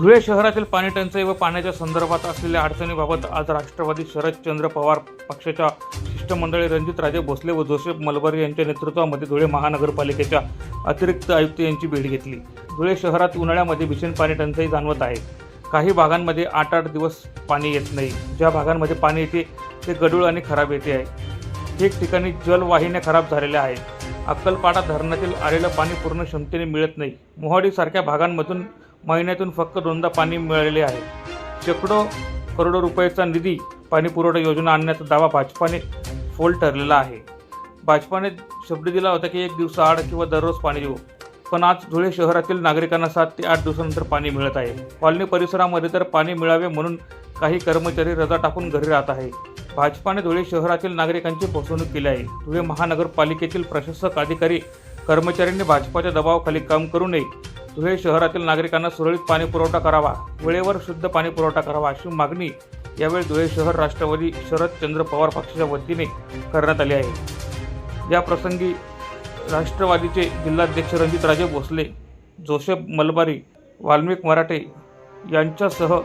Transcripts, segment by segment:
धुळे शहरातील पाणी टंचाई व पाण्याच्या संदर्भात असलेल्या अडचणीबाबत आज राष्ट्रवादी शरदचंद्र पवार पक्षाच्या शिष्टमंडळी रणजित राजे भोसले व जोसेफ मलबारी यांच्या नेतृत्वामध्ये धुळे महानगरपालिकेच्या अतिरिक्त आयुक्त यांची भेट घेतली. धुळे शहरात उन्हाळ्यामध्ये भीषण पाणी टंचाई जाणवत आहे. काही भागांमध्ये आठ आठ दिवस पाणी येत नाही. ज्या भागांमध्ये पाणी येते ते गडूळ आणि खराब येते आहे. ठिकठिकाणी जलवाहिन्या खराब झालेल्या आहेत. अक्कलपाडा धरणातील आलेलं पाणी पूर्ण क्षमतेने मिळत नाही. मोहाडीसारख्या भागांमधून महिन्यातून फक्त दोनदा पाणी मिळालेले आहे. शेकडो करोडो रुपयाचा निधी पाणी पुरवठा योजना आणण्याचा दावा भाजपाने फोल ठरलेला आहे. भाजपाने शब्द दिला होता की एक दिवसाआड किंवा दररोज पाणी देऊ. पण आज धुळे शहरातील नागरिकांना सात ते आठ दिवसानंतर पाणी मिळत आहे. कॉलनी परिसरामध्ये तर पाणी मिळावे म्हणून काही कर्मचारी रजा टाकून घरी राहत आहे. भाजपाने धुळे शहरातील नागरिकांची फसवणूक केली आहे. धुळे महानगरपालिकेतील प्रशासक अधिकारी कर्मचाऱ्यांनी भाजपाच्या दबावाखाली काम करू नये धुळे शहरातील नागरिकांना सुरळीत पाणी पुरवठा करावा वेळेवर शुद्ध पाणी पुरवठा करावा अशी मागणी यावेळी धुळे शहर राष्ट्रवादी शरदचंद्र पवार पक्षाच्या वतीने करण्यात आली आहे. या प्रसंगी राष्ट्रवादीचे जिल्हाध्यक्ष रणजितराजे भोसले जोसेफ मलबारी वाल्मिक मराठे यांच्यासह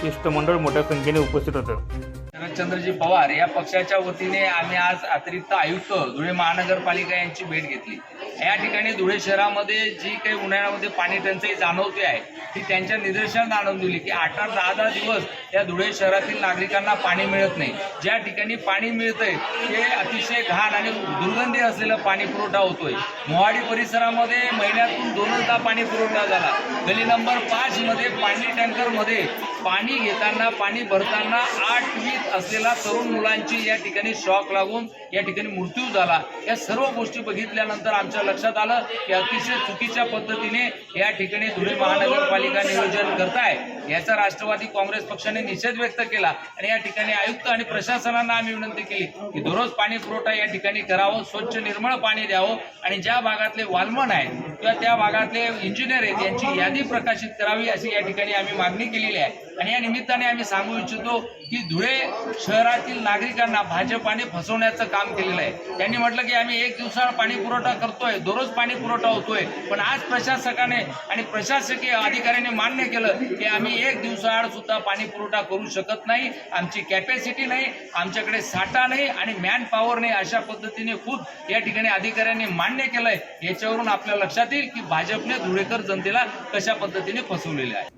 शिष्टमंडळ मोठ्या संख्येने उपस्थित होतं. शरदचंद्रजी पवार या पक्षाच्या वतीने आम्ही आज अतिरिक्त आयुक्त धुळे महानगरपालिका यांची भेट घेतली. या ठिकाणी धुळे शहरामध्ये जी काही उन्हाळ्यामध्ये पाणी टंचाई जाणवते आहे ती त्यांच्या निदर्शनात आणून दिली की आठ आठ दहा दहा दिवस या धुळे शहरातील नागरिकांना पाणी मिळत नाही. ज्या ठिकाणी पाणी मिळतंय ते अतिशय घाण आणि दुर्गंधी असलेलं पाणी पुरवठा होतोय. मोहाडी परिसरामध्ये महिन्यातून दोनदा पाणी पुरवठा झाला. गली नंबर पाच मध्ये पाणी टँकरमध्ये पाणी घेताना पाणी भरताना आठ वीत असलेला तरुण मुलांची या ठिकाणी शॉक लागून या ठिकाणी मृत्यू झाला. या सर्व गोष्टी बघितल्यानंतर आमच्या लक्षात आलं की अतिशय चुकीच्या पद्धतीने या ठिकाणी धुळे महानगरपालिका नियोजन करताय. याचा राष्ट्रवादी काँग्रेस पक्षाने निषेध व्यक्त केला आणि या ठिकाणी आयुक्त आणि प्रशासनाला आम्ही विनंती केली की दररोज पाणी पुरवठा या ठिकाणी करावं स्वच्छ निर्मळ पाणी द्यावं आणि ज्या भागातले वालमन आहेत किंवा त्या भागातले इंजिनियर आहेत यांची यादी प्रकाशित करावी अशी या ठिकाणी आम्ही मागणी केलेली आहे. आणि या निमित्ताने आम्ही सांगू इच्छितो की धुळे शहरातील नागरिकांना भाजपाने फसवण्याचं काम केलेलं आहे. त्यांनी म्हटलं की आम्ही एक दिवसाला पाणी पुरवठा करतोय दररोज पाणी पुरवठा होतोय. पण आज प्रशासकाने आणि प्रशासकीय अधिकाऱ्यांनी मान्य केलं की आम्ही एक दिवसाआड सुद्धा पाणी पुरवठा करू शकत नाही आमची कॅपॅसिटी नाही आमच्याकडे साठा नाही आणि मॅन पॉवर नाही अशा पद्धतीने खूप या ठिकाणी अधिकाऱ्यांनी मान्य केलंय. याच्यावरून आपल्या लक्षात येईल की भाजपने धुळेकर जनतेला कशा पद्धतीने फसवलेले आहे.